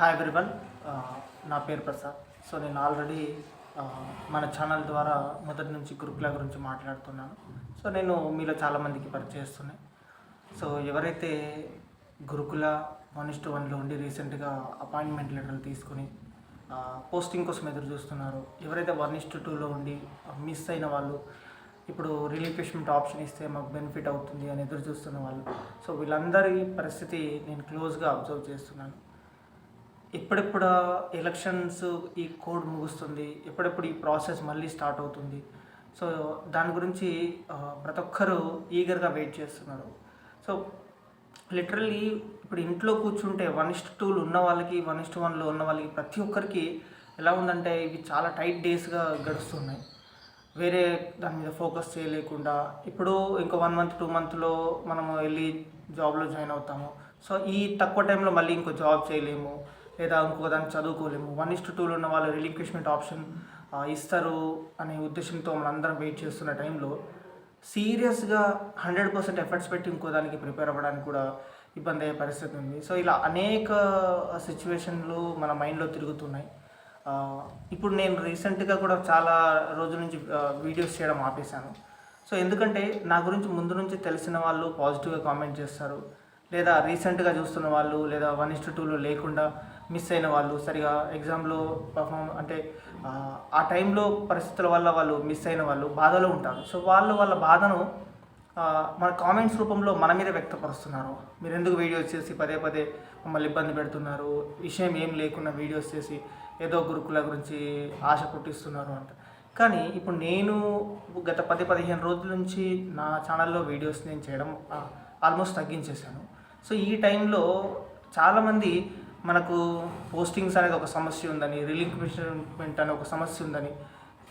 Hi everyone uh, నా పేరు Prasad. So నేను ఆల్రెడీ uh, మన ఛానల్ ద్వారా మొదటి నుంచి గురుకుల గురించి మాట్లాడుతున్నాను. సో నేను మీలో చాలామందికి పరిచయిస్తున్నాయి సో ఎవరైతే గురుకుల వన్ ఇస్ వన్లో ఉండి రీసెంట్గా అపాయింట్మెంట్ లెటర్లు తీసుకుని పోస్టింగ్ కోసం ఎదురు చూస్తున్నారు ఎవరైతే వన్ ఇస్ టూలో ఉండి మిస్ అయిన వాళ్ళు ఇప్పుడు రిలీఫేష్మెంట్ ఆప్షన్ ఇస్తే మాకు బెనిఫిట్ అవుతుంది అని ఎదురు చూస్తున్న వాళ్ళు. సో వీళ్ళందరి పరిస్థితి నేను క్లోజ్గా అబ్జర్వ్ చేస్తున్నాను. ఎప్పుడెప్పుడు ఎలక్షన్స్ ఈ కోడ్ ముగుస్తుంది ఎప్పుడెప్పుడు ఈ ప్రాసెస్ మళ్ళీ స్టార్ట్ అవుతుంది. సో దాని గురించి ప్రతి ఒక్కరూ ఈగర్గా వెయిట్ చేస్తున్నారు. సో లిటరల్లీ ఇప్పుడు ఇంట్లో కూర్చుంటే వన్ ఇస్ట్ టూలు ఉన్న వాళ్ళకి వన్ ఇస్ట్ వన్లో ఉన్న వాళ్ళకి ప్రతి ఒక్కరికి ఎలా ఉందంటే ఇవి చాలా టైట్ డేస్గా గడుస్తున్నాయి. వేరే దాని మీద ఫోకస్ చేయలేకుండా ఇప్పుడు ఇంకో వన్ మంత్ టూ మంత్లో మనము వెళ్ళి జాబ్లో జాయిన్ అవుతాము. సో ఈ తక్కువ టైంలో మళ్ళీ ఇంకో జాబ్ చేయలేము. లేదా ఇంకొక దాన్ని చదువుకోలేము. వన్ ఇస్ టూలో ఉన్న వాళ్ళు రిలింక్విష్మెంట్ ఆప్షన్ ఇస్తారు అనే ఉద్దేశంతో మనందరం వెయిట్ చేస్తున్న టైంలో సీరియస్గా హండ్రెడ్ పర్సెంట్ ఎఫర్ట్స్ పెట్టి ఇంకో దానికి ప్రిపేర్ అవ్వడానికి కూడా ఇబ్బంది అయ్యే పరిస్థితి ఉంది. సో ఇలా అనేక సిచ్యువేషన్లు మన మైండ్లో తిరుగుతున్నాయి. ఇప్పుడు నేను రీసెంట్గా కూడా చాలా రోజుల నుంచి వీడియోస్ చేయడం ఆపేశాను. సో ఎందుకంటే నా గురించి ముందు నుంచి తెలిసిన వాళ్ళు పాజిటివ్గా కామెంట్ చేస్తారు. లేదా రీసెంట్గా చూస్తున్న వాళ్ళు లేదా వన్ ఇస్ టూలో లేకుండా మిస్ అయిన వాళ్ళు సరిగా ఎగ్జామ్లో పర్ఫామ్ అంటే ఆ, టైంలో పరిస్థితుల వల్ల వాళ్ళు మిస్ అయిన వాళ్ళు బాధలో ఉంటారు. సో వాళ్ళు వాళ్ళ బాధను మన కామెంట్స్ రూపంలో మన మీద వ్యక్తపరుస్తున్నారు. మీరు ఎందుకు వీడియోస్ చేసి పదే పదే మమ్మల్ని ఇబ్బంది పెడుతున్నారు? విషయం ఏం లేకుండా వీడియోస్ చేసి ఏదో గురుకుల గురించి ఆశ పుట్టిస్తున్నారు అంట. కానీ ఇప్పుడు నేను గత పది పదిహేను రోజుల నుంచి నా ఛానల్లో వీడియోస్ నేను చేయడం ఆల్మోస్ట్ తగ్గించేశాను. సో ఈ టైంలో చాలామంది మనకు పోస్టింగ్స్ అనేది ఒక సమస్య ఉందని రిలింక్విష్మెంట్ అనే ఒక సమస్య ఉందని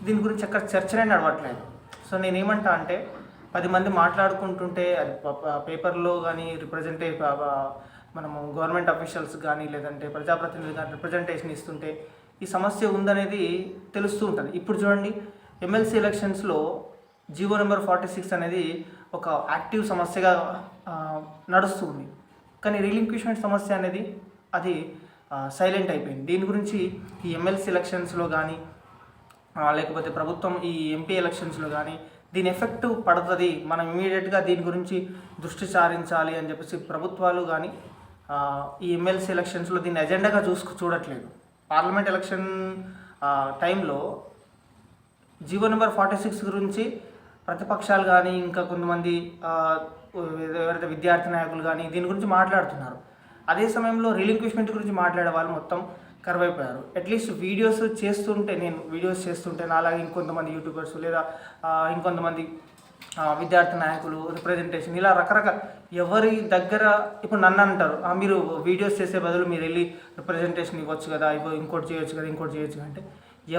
దీని గురించి ఎక్కడ చర్చనే నడవట్లేదు సో నేనేమంటా అంటే పది మంది మాట్లాడుకుంటుంటే అది పేపర్లో కానీ రిప్రజెంటే మనము గవర్నమెంట్ అఫీషియల్స్ కానీ లేదంటే ప్రజాప్రతినిధులు కానీ రిప్రజెంటేషన్ ఇస్తుంటే ఈ సమస్య ఉందనేది తెలుస్తూ ఉంటుంది. ఇప్పుడు చూడండి ఎమ్మెల్సీ ఎలక్షన్స్లో జీవో నెంబర్ ఫార్టీ సిక్స్ అనేది ఒక యాక్టివ్ సమస్యగా నడుస్తుంది కానీ రిలింక్విష్మెంట్ సమస్య అనేది అది సైలెంట్ అయిపోయింది. దీని గురించి ఈ ఎమ్మెల్సీ ఎలక్షన్స్లో కానీ లేకపోతే ప్రభుత్వం ఈ ఎంపీ ఎలక్షన్స్లో కానీ దీని ఎఫెక్ట్ పడుతుంది. మనం ఇమీడియట్గా దీని గురించి దృష్టి సారించాలి అని చెప్పేసి ప్రభుత్వాలు కానీ ఈ ఎమ్మెల్సీ ఎలక్షన్స్లో దీన్ని ఎజెండాగా చూసుకు చూడట్లేదు. పార్లమెంట్ ఎలక్షన్ టైంలో జీవో నెంబర్ ఫార్టీ సిక్స్ గురించి ప్రతిపక్షాలు కానీ ఇంకా కొంతమంది ఎవరైతే విద్యార్థి నాయకులు కానీ దీని గురించి మాట్లాడుతున్నారు. అదే సమయంలో రిలింక్విష్మెంట్ గురించి మాట్లాడే వాళ్ళు మొత్తం కరువైపోయారు. అట్లీస్ట్ వీడియోస్ చేస్తుంటే నేను వీడియోస్ చేస్తుంటే నాలాగే ఇంకొంతమంది యూట్యూబర్స్ లేదా ఇంకొంతమంది విద్యార్థి నాయకులు రిప్రజెంటేషన్ ఇలా రకరకాల ఎవరి దగ్గర ఇప్పుడు నన్ను అంటారు మీరు వీడియోస్ చేసే బదులు మీరు వెళ్ళి రిప్రజెంటేషన్ ఇవ్వచ్చు కదా ఇవ్వ ఇంకోటి చేయొచ్చు కదా ఇంకోటి చేయొచ్చు అంటే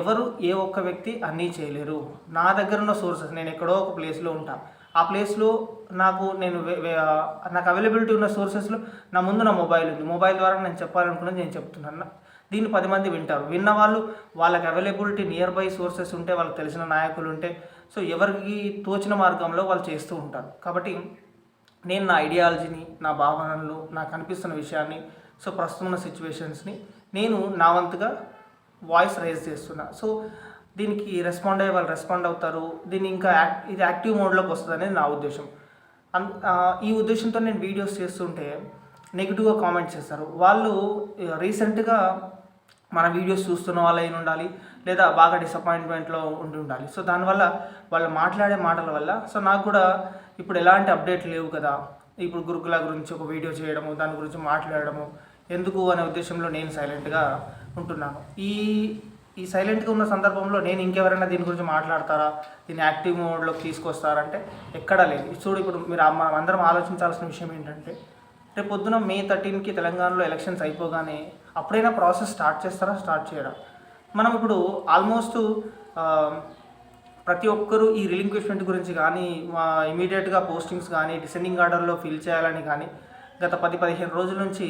ఎవరు ఏ ఒక్క వ్యక్తి అన్నీ చేయలేరు. నా దగ్గర ఉన్న సోర్సెస్ నేను ఎక్కడో ఒక ప్లేస్లో ఉంటా. ఆ ప్లేస్లో నాకు నేను వే- నాకు అవైలబిలిటీ ఉన్న సోర్సెస్లో నా ముందు నా మొబైల్ ఉంది. మొబైల్ ద్వారా నేను చెప్పాలనుకున్నది నేను చెప్తున్నాను. దీన్ని పది మంది వింటారు. విన్న వాళ్ళు వాళ్ళకి అవైలబిలిటీ నియర్ బై సోర్సెస్ ఉంటే వాళ్ళకి తెలిసిన నాయకులు ఉంటే సో ఎవరికి తోచిన మార్గంలో వాళ్ళు చేస్తూ ఉంటారు. కాబట్టి నేను నా ఐడియాలజీని నా భావనలు నాకు అనిపిస్తున్న విషయాన్ని సో ప్రస్తుతం ఉన్న సిచ్యువేషన్స్ని నేను నా వంతుగా వాయిస్ రైజ్ చేస్తున్నా. సో దీనికి రెస్పాండ్ అయ్యే వాళ్ళు రెస్పాండ్ అవుతారు. దీన్ని ఇంకా యాక్ ఇది యాక్టివ్ మోడ్లోకి వస్తుంది అనేది నా ఉద్దేశం. అన్- ఈ ఉద్దేశంతో నేను వీడియోస్ చేస్తుంటే నెగిటివ్గా కామెంట్స్ చేస్తారు. వాళ్ళు రీసెంట్గా మన వీడియోస్ చూస్తున్న వాళ్ళు అయిన ఉండాలి లేదా బాగా డిసప్పాయింట్మెంట్లో ఉండి ఉండాలి. సో దానివల్ల వాళ్ళు మాట్లాడే మాటల వల్ల సో నాకు కూడా ఇప్పుడు ఎలాంటి అప్డేట్ లేవు కదా. ఇప్పుడు గురుకుల గురించి ఒక వీడియో చేయడము దాని గురించి మాట్లాడడము ఎందుకు అనే ఉద్దేశంలో నేను సైలెంట్గా ఉంటున్నాను. ఈ ఈ సైలెంట్గా ఉన్న సందర్భంలో నేను ఇంకెవరైనా దీని గురించి మాట్లాడతారా? దీన్ని యాక్టివ్ మోడ్లోకి తీసుకొస్తారంటే ఎక్కడా లేదు. చూడు ఇప్పుడు మీరు మనం అందరం ఆలోచించాల్సిన విషయం ఏంటంటే రేపు పొద్దున మే థర్టీన్కి తెలంగాణలో ఎలక్షన్స్ అయిపోగానే అప్పుడైనా ప్రాసెస్ స్టార్ట్ చేస్తారా? స్టార్ట్ చేయడం మనం ఇప్పుడు ఆల్మోస్ట్ ప్రతి ఒక్కరూ ఈ రిలింక్విష్మెంట్ గురించి కానీ ఇమీడియట్గా పోస్టింగ్స్ కానీ డిసెండింగ్ ఆర్డర్లో ఫిల్ చేయాలని కానీ గత పది పదిహేను రోజుల నుంచి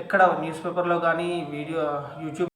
ఎక్కడ న్యూస్ పేపర్లో కానీ వీడియో యూట్యూబ్